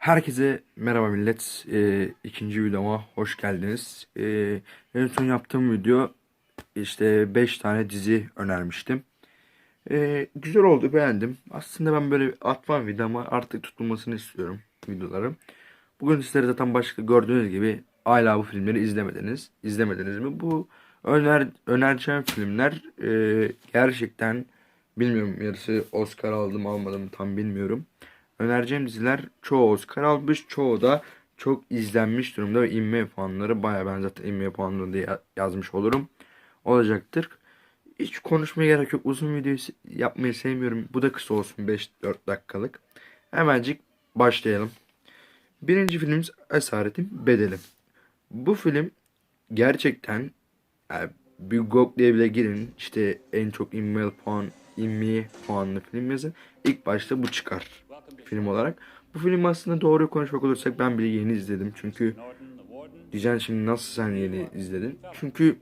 Herkese merhaba millet. Ee, ikinci videoma hoş geldiniz. Ee, en son yaptığım video işte 5 tane dizi önermiştim. Ee, güzel oldu beğendim. Aslında ben böyle atmam video ama artık tutulmasını istiyorum videolarım. Bugün sizlere zaten başka gördüğünüz gibi hala bu filmleri izlemediniz. İzlemediniz mi? Bu öner önereceğim filmler e, gerçekten bilmiyorum yarısı Oscar aldım almadım tam bilmiyorum. Önereceğim diziler çoğu Oscar almış, çoğu da çok izlenmiş durumda ve inme puanları baya ben zaten inme puanları diye yazmış olurum. Olacaktır. Hiç konuşmaya gerek yok. Uzun video yapmayı sevmiyorum. Bu da kısa olsun 5-4 dakikalık. Hemencik başlayalım. Birinci filmimiz Esaretin Bedeli. Bu film gerçekten yani bir Google'ye bile girin işte en çok inme puan inme puanlı film yazın. İlk başta bu çıkar film olarak. Bu film aslında doğru konuşmak olursak ben bile yeni izledim. Çünkü diyeceksin şimdi nasıl sen yeni izledin? Çünkü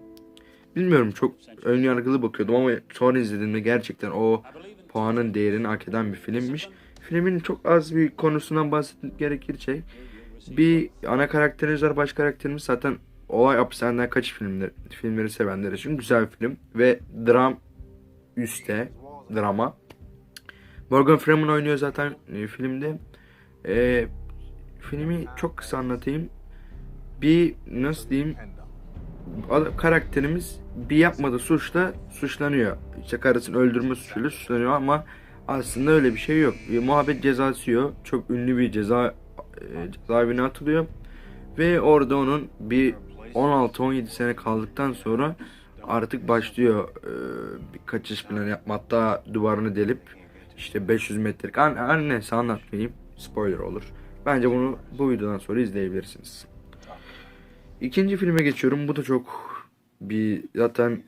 bilmiyorum çok ön yargılı bakıyordum ama sonra izlediğimde gerçekten o puanın değerini hak eden bir filmmiş. Filmin çok az bir konusundan bahsetmek gerekirse bir ana karakterimiz var baş karakterimiz zaten olay hapishaneden kaç filmler, filmleri sevenler için güzel bir film ve dram üstte drama. Morgan Freeman oynuyor zaten e, filmde. E, filmi çok kısa anlatayım. Bir nasıl diyeyim karakterimiz bir yapmadığı suçla suçlanıyor. İşte karısını öldürme suçuyla suçlanıyor ama aslında öyle bir şey yok. Bir muhabbet cezası yiyor. Çok ünlü bir ceza e, cezaevine atılıyor. Ve orada onun bir 16-17 sene kaldıktan sonra artık başlıyor e, bir kaçış planı yapma. Hatta duvarını delip işte 500 metrelik her, her neyse anlatmayayım. Spoiler olur. Bence bunu bu videodan sonra izleyebilirsiniz. İkinci filme geçiyorum. Bu da çok bir zaten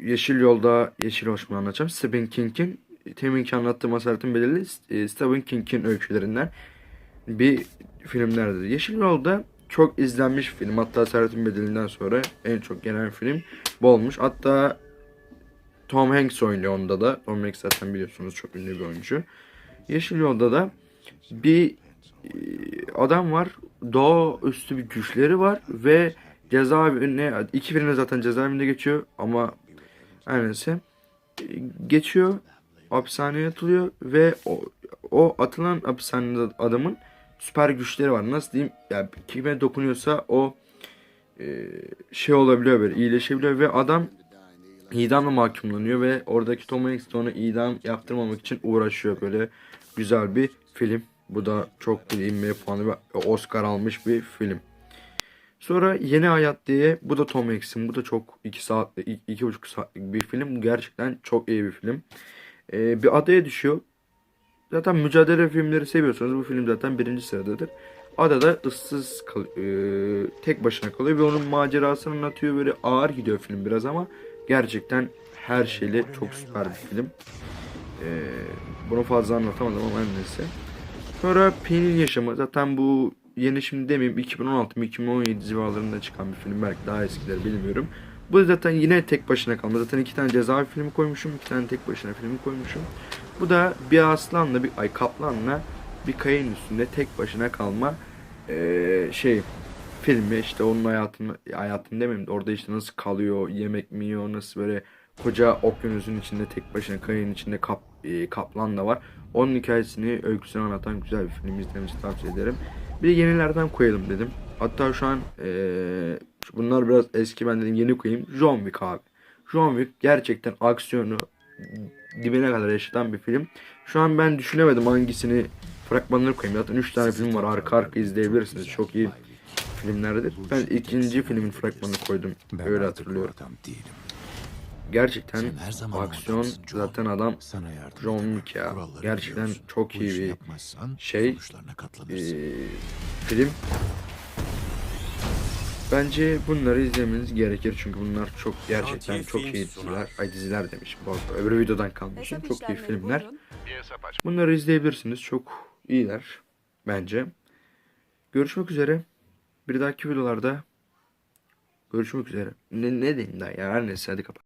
Yeşil Yolda Yeşil Hoşman'ı anlatacağım. Stephen King'in teminki anlattığım Asaretin Bedeli e, Stephen King'in öykülerinden bir filmlerdir. Yeşil Yolda çok izlenmiş film. Hatta Asaretin Bedeli'nden sonra en çok gelen film bu olmuş. Hatta Tom Hanks oynuyor onda da. Tom Hanks zaten biliyorsunuz çok ünlü bir oyuncu. Yeşil Yolda da bir e, adam var. Doğaüstü bir güçleri var ve cezaevine iki filmde zaten cezaevinde geçiyor ama her neyse e, geçiyor hapishaneye atılıyor ve o, o atılan hapishanede adamın süper güçleri var. Nasıl diyeyim? Yani kime dokunuyorsa o e, şey olabiliyor böyle iyileşebiliyor ve adam idamla mahkumlanıyor ve oradaki Tom Hanks de onu idam yaptırmamak için uğraşıyor böyle güzel bir film. Bu da çok bir inmeye puanı ve Oscar almış bir film. Sonra Yeni Hayat diye bu da Tom Hanks'in bu da çok 2 saat iki buçuk saatlik bir film. Gerçekten çok iyi bir film. Ee, bir adaya düşüyor. Zaten mücadele filmleri seviyorsanız bu film zaten birinci sıradadır. Adada ıssız kal e, tek başına kalıyor ve onun macerasını anlatıyor. Böyle ağır gidiyor film biraz ama gerçekten her şeyle çok süper bir film. Ee, bunu fazla anlatamadım ama her neyse. Sonra Pen'in yaşamı zaten bu yeni şimdi demeyeyim 2016-2017 civarlarında çıkan bir film belki daha eskiler bilmiyorum. Bu zaten yine tek başına kalma. Zaten iki tane cezaevi filmi koymuşum. iki tane tek başına filmi koymuşum. Bu da bir aslanla bir ay kaplanla bir kayın üstünde tek başına kalma ee, şey filmi işte onun hayatını hayatını demeyeyim de orada işte nasıl kalıyor yemek mi yiyor nasıl böyle koca okyanusun içinde tek başına kayın içinde kap, e, kaplan da var. Onun hikayesini öyküsünü anlatan güzel bir film izlemenizi tavsiye ederim. Bir de yenilerden koyalım dedim. Hatta şu an e, bunlar biraz eski ben dedim yeni koyayım. John Wick abi. John Wick gerçekten aksiyonu dibine kadar yaşatan bir film. Şu an ben düşünemedim hangisini fragmanları koyayım. Zaten 3 tane film var arka arka izleyebilirsiniz. Çok iyi filmlerdir. Ben ikinci filmin fragmanını koydum. Öyle hatırlıyorum. Gerçekten aksiyon zaten adam John. Wick ya. Gerçekten çok iyi bir şey. Ee, film. Bence bunları izlemeniz gerekir çünkü bunlar çok gerçekten çok iyi diziler. Ay diziler demişim. Bu arada öbür videodan kalmışım. Çok iyi filmler. Bunları izleyebilirsiniz. Çok iyiler bence. Görüşmek üzere. Bir dahaki videolarda görüşmek üzere. Ne, ne diyeyim daha ya her neyse hadi kapat.